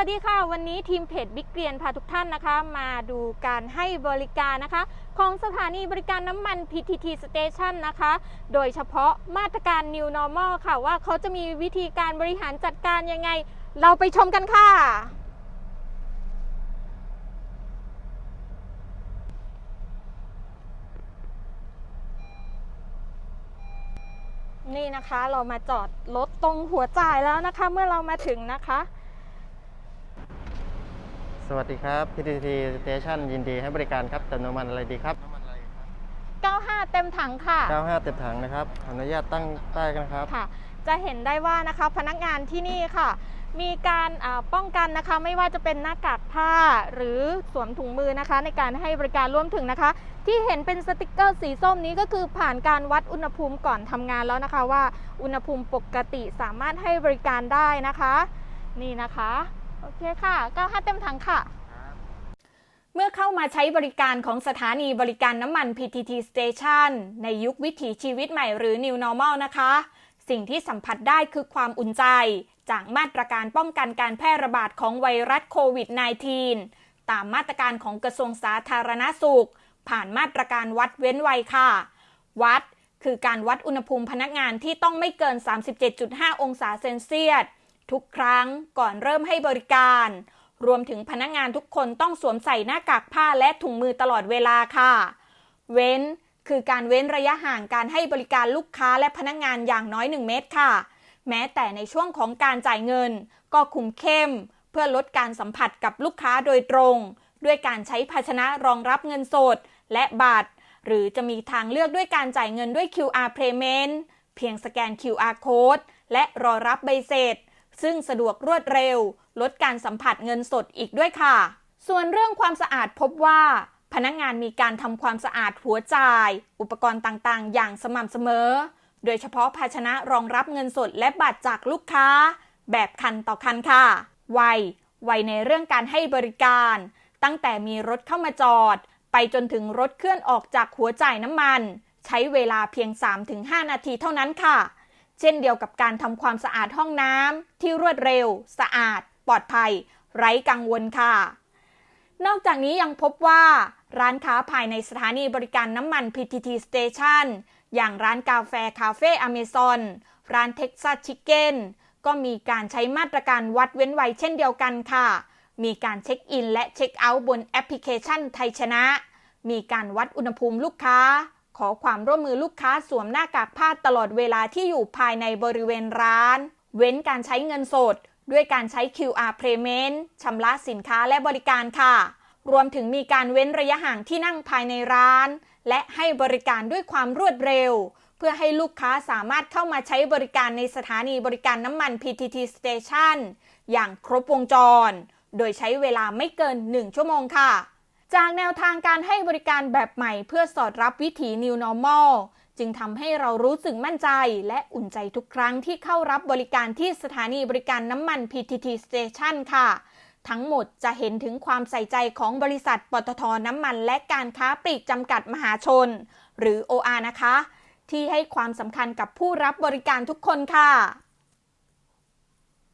วัสดีค่ะ วันนี้ทีมเพจบิ๊กเกรียนพาทุกท่านนะคะ มาดูการให้บริการนะคะ ของสถานีบริการน้ำมัน PTT Station นะคะ โดยเฉพาะมาตรการ New Normal ค่ะ ว่าเขาจะมีวิธีการบริหารจัดการยังไง เราไปชมกันค่ะนี่นะคะเรามาจอดรถตรงหัวจ่ายแล้วนะคะ เมื่อเรามาถึงนะคะ สวัสดีครับ PTT Station ยินดีให้บริการครับเติมน้ำมันอะไรดีครับน้ำมันอะไรครับ 95 เต็มถังค่ะ 95 เต็มถังนะครับขออนุญาตตั้งใต้กันนะครับ ค่ะ จะเห็นได้ว่านะคะพนักงานที่นี่ค่ะ มีการอ่าป้องกันนะคะ ไม่ว่าจะเป็นหน้ากากผ้าหรือสวมถุงมือนะคะ ในการให้บริการร่วมถึงนะคะ ที่เห็นเป็นสติกเกอร์สีส้มนี้ก็คือผ่านการวัดอุณหภูมิก่อนทำงานแล้วนะคะ ว่าอุณหภูมิปกติสามารถให้บริการได้นะคะ นี่นะคะ โอเคค่ะ95เต็มถังค่ะ เมื่อเข้ามาใช้บริการของสถานีบริการน้ำมัน PTT Station ในยุควิถีชีวิตใหม่หรือ New Normal นะคะ สิ่งที่สัมผัสได้คือความอุ่นใจ จากมาตรการป้องกันการแพร่ระบาดของไวรัสโควิด -19 ตามมาตรการของกระทรวงสาธารณสุข ผ่านมาตรการวัดเว้นวัยค่ะ วัดคือการวัดอุณหภูมิพนักงานที่ต้องไม่เกิน 37.5 องศาเซนเซียส ทุกครั้งก่อนเริ่มให้บริการ รวมถึงพนักงานทุกคนต้องสวมใส่หน้ากากผ้าและถุงมือตลอดเวลาค่ะ เว้นคือการเว้นระยะห่างการให้บริการลูกค้าและพนักงานอย่างน้อย 1 เมตรค่ะ แม้แต่ในช่วงของการจ่ายเงิน ก็คุมเข้ม เพื่อลดการสัมผัสกับลูกค้าโดยตรง ด้วยการใช้ภาชนะรองรับเงินสด และบัตร หรือจะมีทางเลือกด้วยการจ่ายเงินด้วย QR payment เพียงสแกน QR code และรอรับใบเสร็จ ซึ่งสะดวกรวดเร็ว ลดการสัมผัสเงินสดอีกด้วยค่ะ ส่วนเรื่องความสะอาดพบว่า พนักงานมีการทำความสะอาดหัวจ่าย อุปกรณ์ต่างๆ อย่างสม่ำเสมอ โดยเฉพาะภาชนะรองรับเงินสดและบัตรจากลูกค้า แบบคันต่อคันค่ะ ไว ไวในเรื่องการให้บริการ ตั้งแต่มีรถเข้ามาจอด ไปจนถึงรถเคลื่อนออกจากหัวจ่ายน้ำมัน ใช้เวลาเพียง 3-5 นาทีเท่านั้นค่ะ เช่นเดียวกับการทำความสะอาดห้องน้ำที่รวดเร็ว สะอาด ปลอดภัย ไร้กังวลค่ะ นอกจากนี้ยังพบว่า ร้านค้าภายในสถานีบริการน้ำมัน PTT Station อย่างร้านกาแฟคาเฟ่อเมซอนร้านเท็กซัสชิคเก้นก็มีการใช้มาตรการวัดเว้นไวเช่นเดียวกันค่ะ มีการเช็คอินและเช็คเอาท์บนแอปพลิเคชันไทยชนะ มีการวัดอุณหภูมิลูกค้า ขอความร่วมมือลูกค้าสวมหน้ากากผ้าตลอดเวลาที่อยู่ภายในบริเวณร้าน เว้นการใช้เงินสด ด้วยการใช้ QR payment ชำระสินค้าและบริการค่ะ รวมถึงมีการเว้นระยะห่างที่นั่งภายในร้าน และให้บริการด้วยความรวดเร็ว เพื่อให้ลูกค้าสามารถเข้ามาใช้บริการในสถานีบริการน้ำมัน PTT Station อย่างครบวงจร โดยใช้เวลาไม่เกิน 1 ชั่วโมงค่ะ จากแนวทางการให้บริการแบบใหม่เพื่อสอดรับวิถี New Normal จึงทำให้เรารู้สึกมั่นใจและอุ่นใจทุกครั้งที่เข้ารับบริการที่สถานีบริการน้ำมัน PTT Station ค่ะ ทั้งหมดจะเห็นถึงความใส่ใจของบริษัทปตทน้ำมันและการค้าปลีกจำกัดมหาชน หรือ OR นะคะ ที่ให้ความสำคัญกับผู้รับบริการทุกคนค่ะ